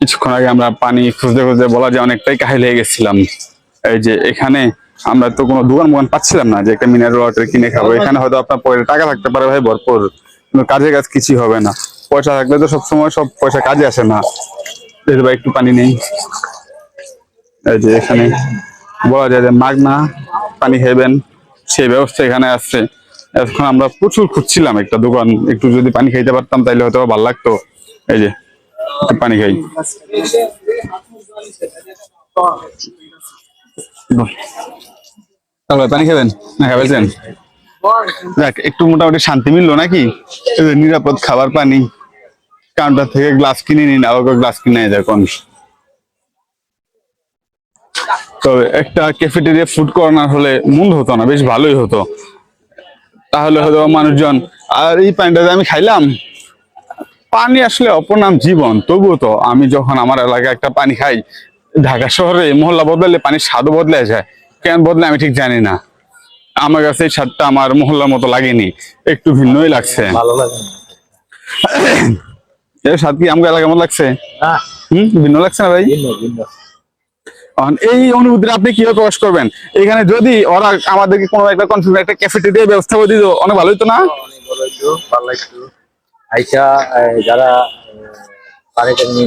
কিছুক্ষণ আগে আমরা পানি খুঁজতে খুঁজতে বলা যায় অনেকটাই কাহিল হয়ে গেছিলাম। এই যে এখানে আমরা তো কোনো দোকান মোকান পাচ্ছিলাম না যে একটা মিনারেল ওয়াটার কিনে খাব। এখানে হয়তো আপনার পরে টাকা থাকতে পারে ভাই ভরপুর কিন্তু কাজে কাজ কিছুই হবে না। পয়সা থাকলে তো সবসময় সব পয়সা কাজে আসে না। এই যে ভাই একটু পানি নেই। এই যে এখানে বলা যায় যে মাগনা পানি খাইবেন সেই ব্যবস্থা এখানে আছে। এখন আমরা প্রচুর খুঁজছিলাম একটা দোকান একটু যদি পানি খাইতে পারতাম তাইলে হয়তো ভালো লাগতো। এই যে পানি খাই। পানি খাবেন? না খাবেছেন? যাক, একটু মোটামুটি শান্তি মিললো নাকি? নিরাপদ খাবার পানি। কাউন্টার থেকে গ্লাস কিনে নিন, আবার গ্লাস কিনে দেখুন তবে একটা ক্যাফেটেরিয়া ফুড কর্নার হলে মন্দ হতো না, বেশ ভালোই হতো। তাহলে হয়তো মানুষজন, আর এই পানিটা আমি খাইলাম? পানি আসলে অপর নাম জীবন। তবুও তো আমি যখন আমার এলাকায় একটা পানি খাই ঢাকা শহরে মহল্লা বদলালে পানির স্বাদও বদলে যায়। কেন বদলে আমি ঠিক জানি না। আমার কাছে এই স্বাদটা আমার মহল্লার মতো লাগেনি। একটু ভিন্নই লাগছে। ভালো লাগে এর স্বাদ কি আমাকে এলাকার মতো লাগছে? হম ভিন্ন লাগছে না ভাই? এই অনুভূতিটা আপনি কীভাবে প্রকাশ করবেন? এখানে যদি ওরা আমাদেরকে কোনো একটা কনফিউজ একটা ক্যাফেটেরিয়া ব্যবস্থা করে দিত অনেক ভালো হতো না? অনেক ভালো ভালো একটু আইসা যারা আহ, পানিটা নিয়ে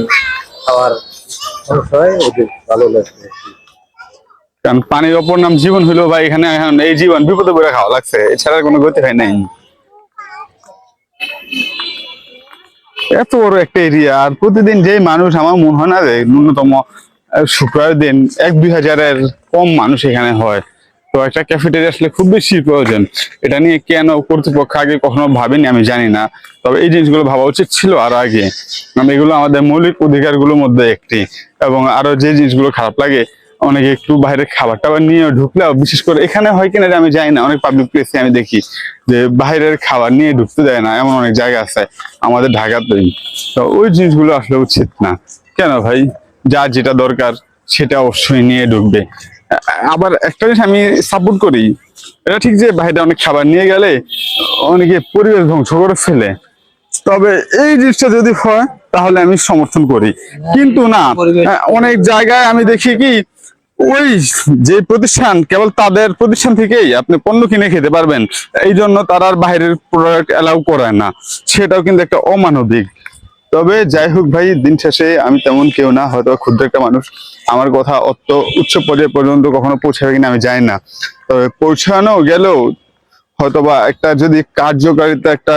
খাওয়ার পানির অপর নাম জীবন হইল ভাই এখানে এই জীবন বিপদে পড়ে খাওয়া লাগছে এছাড়া কোনো গতি হয় নাই। এত বড় একটা এরিয়া আর প্রতিদিন যে মানুষ আমার মনে হয় না যে ন্যূনতম শুক্রবার দিন এক দুই হাজারের কম মানুষ এখানে হয়। তো একটা ক্যাফেটেরিয়া আসলে খুব বেশি প্রয়োজন। এটা নিয়ে কেন কর্তৃপক্ষ আগে কখনো ভাবেনি আমি জানি না। তবে এই জিনিসগুলো ভাবা উচিত ছিল আর আগে। কারণ এগুলো আমাদের মৌলিক অধিকারগুলোর মধ্যে একটি এবং আরও যে জিনিসগুলো খারাপ লাগে, অনেকে একটু বাইরে খাবার টাবার নিয়ে ঢুকলেও, বিশেষ করে এখানে হয় কিনা আমি যাই না। অনেক পাবলিক প্লেসে আমি দেখি যে বাইরের খাবার নিয়ে ঢুকতে দেয় না, এমন অনেক জায়গা আছে আমাদের ঢাকাতেই তো ওই জিনিসগুলো আসলে উচিত না। কেন ভাই? যা যেটা দরকার সেটা অবশ্যই নিয়ে ঢুকবে। আবার একটা জিনিস আমি সাপোর্ট করি। এটা ঠিক যে বাইরে অনেক খাবার নিয়ে গেলে অনেকে পরিবেশ ধ্বংস করে ফেলে। তবে এই জিনিসটা যদি হয় তাহলে আমি সমর্থন করি। কিন্তু না হ্যাঁ, অনেক জায়গায় আমি দেখি কি ওই যে প্রতিষ্ঠান কেবল তাদের প্রতিষ্ঠান থেকেই আপনি পণ্য কিনে খেতে পারবেন। এই জন্য তারা আর বাইরের প্রোডাক্ট অ্যালাউ করে না। সেটাও কিন্তু একটা অমানবিক তবে যাই হোক ভাই, দিন শেষে আমি তেমন কেউ না, হয়তো ক্ষুদ্র একটা মানুষ। আমার কথা অত উচ্চ পর্যায়ে পর্যন্ত কখনো পৌঁছাবে কিনা আমি জানি না। তবে পৌঁছানো গেলেও হয়তোবা একটা যদি কার্যকারিতা, একটা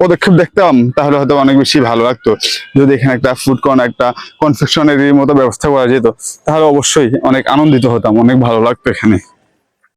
পদক্ষেপ দেখতাম, তাহলে হয়তো অনেক বেশি ভালো লাগতো। যদি এখানে একটা ফুড কর্নার একটা কনফেকশনারি মতো ব্যবস্থা করা যেত, তাহলে অবশ্যই অনেক আনন্দিত হতাম, অনেক ভালো লাগতো এখানে।